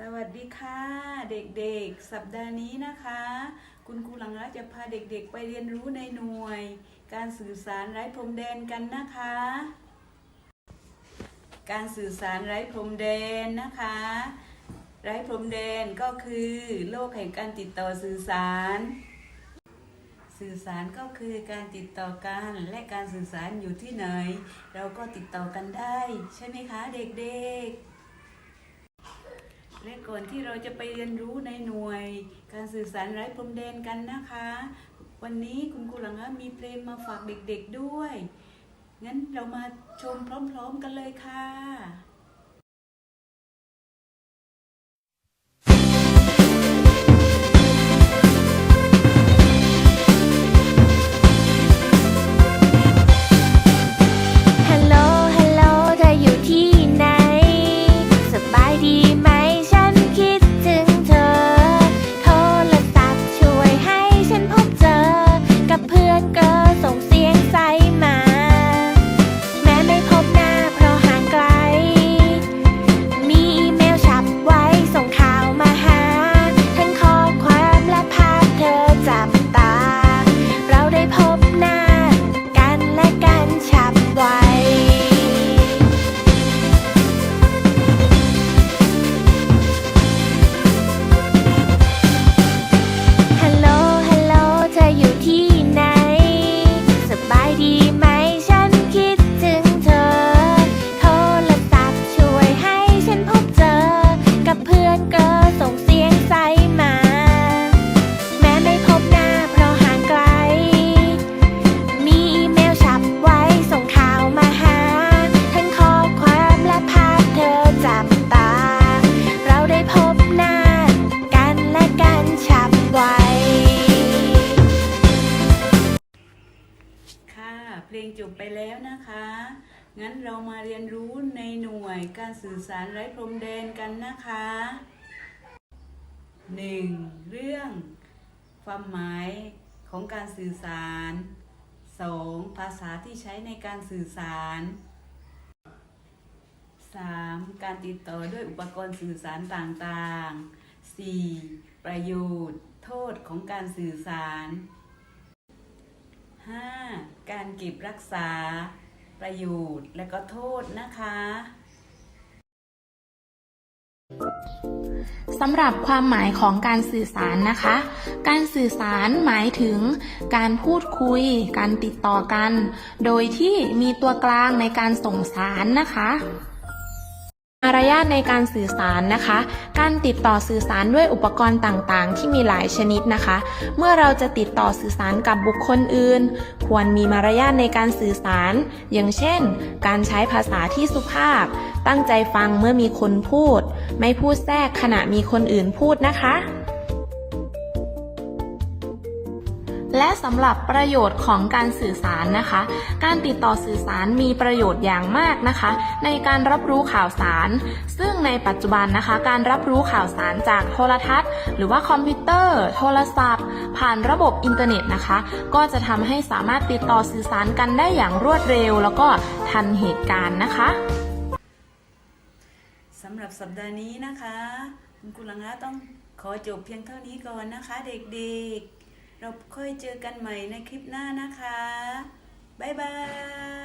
สวัสดีค่ะเด็กๆ สัปดาห์นี้นะคะ คุณครูหลังรักจะพาเด็กๆ ไปเรียนรู้ในหน่วย การสื่อสารไร้พรมแดนกันนะคะ การสื่อสารไร้พรมแดนนะคะ ไร้พรมแดนก็คือโลกแห่งการติดต่อสื่อสาร สื่อสารก็คือการติดต่อกันและการสื่อสารอยู่ที่ไหน เราก็ติดต่อกันได้ ใช่ไหมคะเด็กๆ และก่อนที่เราจะไปเรียนรู้ในหน่วย การสื่อสารไร้พรมแดนกันนะคะ วันนี้คุณครูหลังมีเพลงมาฝากเด็กๆด้วย งั้นเรามาชมพร้อมๆกันเลยค่ะ งจบไปแล้วนะคะ งั้นเรามาเรียนรู้ในหน่วยการสื่อสารไร้พรมแดนกันนะคะ 1. เรื่อง ความหมายของการสื่อสาร 2. ภาษาที่ใช้ในการสื่อสาร 3. การติดต่อด้วยอุปกรณ์สื่อสารต่างๆ 4. ประโยชน์ โทษของการสื่อสารารเก็บรักษาประโยชน์และก็โทษนะคะสำหรับความหมายของการสื่อสารนะคะ การสื่อสารหมายถึงการพูดคุย การติดต่อกัน โดยที่มีตัวกลางในการส่งสารนะคะารยาทในการสื่อสารนะคะ การติดต่อสื่อสารด้วยอุปกรณ์ต่างๆ ที่มีหลายชนิดนะคะ เมื่อเราจะติดต่อสื่อสารกับบุคคลอื่น ควรมีมารยาทในการสื่อสาร อย่างเช่น การใช้ภาษาที่สุภาพ ตั้งใจฟังเมื่อมีคนพูด ไม่พูดแทรกขณะมีคนอื่นพูดนะคะ และสำหรับประโยชน์ของการสื่อสารนะคะ การติดต่อสื่อสารมีประโยชน์อย่างมากนะคะ ในการรับรู้ข่าวสาร ซึ่งในปัจจุบันนะคะ การรับรู้ข่าวสารจากโทรทัศน์ หรือว่าคอมพิวเตอร์ โทรศัพท์ ผ่านระบบอินเทอร์เน็ตนะคะ ก็จะทำให้สามารถติดต่อสื่อสารกันได้อย่างรวดเร็ว แล้วก็ทันเหตุการณ์นะคะสำหรับสัปดาห์นี้นะคะ คุณกุลังอาต้องขอจบเพียงเท่านี้ก่อนนะคะ เด็กๆ เราค่อยเจอกันใหม่ในคลิปหน้านะคะ บ๊ายบาย